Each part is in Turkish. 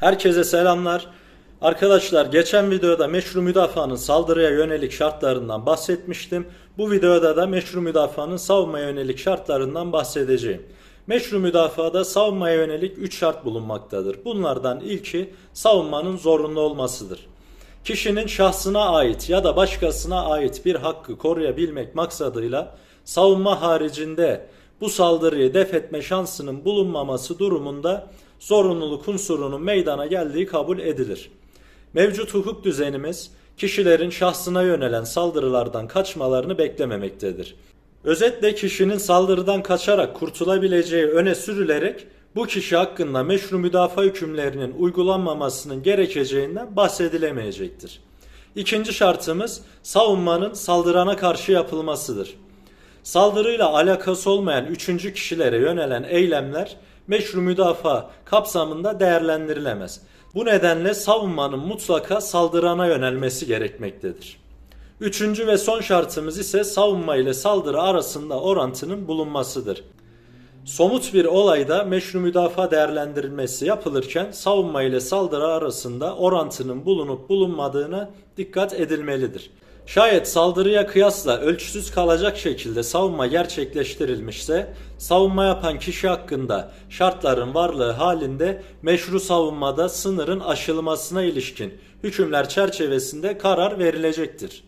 Herkese selamlar. Arkadaşlar geçen videoda meşru müdafaanın saldırıya yönelik şartlarından bahsetmiştim. Bu videoda da meşru müdafaanın savunmaya yönelik şartlarından bahsedeceğim. Meşru müdafaada savunmaya yönelik 3 şart bulunmaktadır. Bunlardan ilki savunmanın zorunlu olmasıdır. Kişinin şahsına ait ya da başkasına ait bir hakkı koruyabilmek maksadıyla savunma haricinde bu saldırıyı def etme şansının bulunmaması durumunda zorunluluk unsurunun meydana geldiği kabul edilir. Mevcut hukuk düzenimiz kişilerin şahsına yönelen saldırılardan kaçmalarını beklememektedir. Özetle kişinin saldırıdan kaçarak kurtulabileceği öne sürülerek bu kişi hakkında meşru müdafaa hükümlerinin uygulanmamasının gerekeceğinden bahsedilemeyecektir. İkinci şartımız savunmanın saldırana karşı yapılmasıdır. Saldırıyla alakası olmayan üçüncü kişilere yönelen eylemler meşru müdafaa kapsamında değerlendirilemez. Bu nedenle savunmanın mutlaka saldırana yönelmesi gerekmektedir. Üçüncü ve son şartımız ise savunma ile saldırı arasında orantının bulunmasıdır. Somut bir olayda meşru müdafaa değerlendirilmesi yapılırken savunma ile saldırı arasında orantının bulunup bulunmadığına dikkat edilmelidir. Şayet saldırıya kıyasla ölçüsüz kalacak şekilde savunma gerçekleştirilmişse, savunma yapan kişi hakkında şartların varlığı halinde meşru savunmada sınırın aşılmasına ilişkin hükümler çerçevesinde karar verilecektir.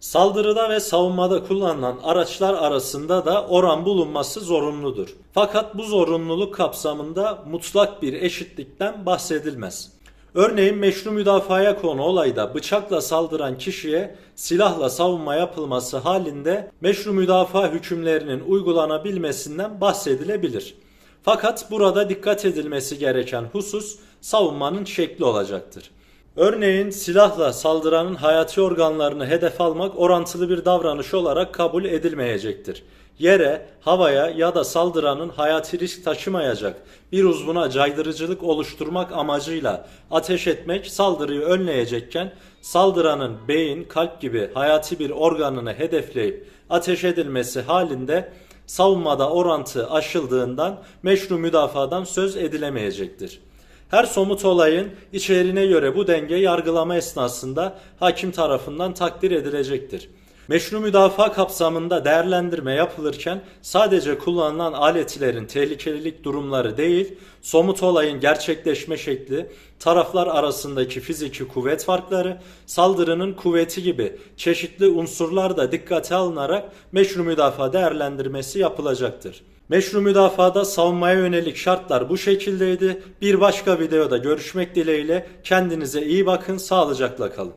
Saldırıda ve savunmada kullanılan araçlar arasında da oran bulunması zorunludur. Fakat bu zorunluluk kapsamında mutlak bir eşitlikten bahsedilmez. Örneğin meşru müdafaya konu olayda bıçakla saldıran kişiye silahla savunma yapılması halinde meşru müdafaa hükümlerinin uygulanabilmesinden bahsedilebilir. Fakat burada dikkat edilmesi gereken husus savunmanın şekli olacaktır. Örneğin silahla saldıranın hayati organlarını hedef almak orantılı bir davranış olarak kabul edilmeyecektir. Yere, havaya ya da saldıranın hayati risk taşımayacak bir uzvuna caydırıcılık oluşturmak amacıyla ateş etmek saldırıyı önleyecekken saldıranın beyin, kalp gibi hayati bir organını hedefleyip ateş edilmesi halinde savunmada orantı aşıldığından meşru müdafadan söz edilemeyecektir. Her somut olayın içeriğine göre bu denge yargılama esnasında hakim tarafından takdir edilecektir. Meşru müdafaa kapsamında değerlendirme yapılırken sadece kullanılan aletlerin tehlikelilik durumları değil, somut olayın gerçekleşme şekli, taraflar arasındaki fiziki kuvvet farkları, saldırının kuvveti gibi çeşitli unsurlar da dikkate alınarak meşru müdafaa değerlendirmesi yapılacaktır. Meşru müdafada savunmaya yönelik şartlar bu şekildeydi. Bir başka videoda görüşmek dileğiyle kendinize iyi bakın, sağlıcakla kalın.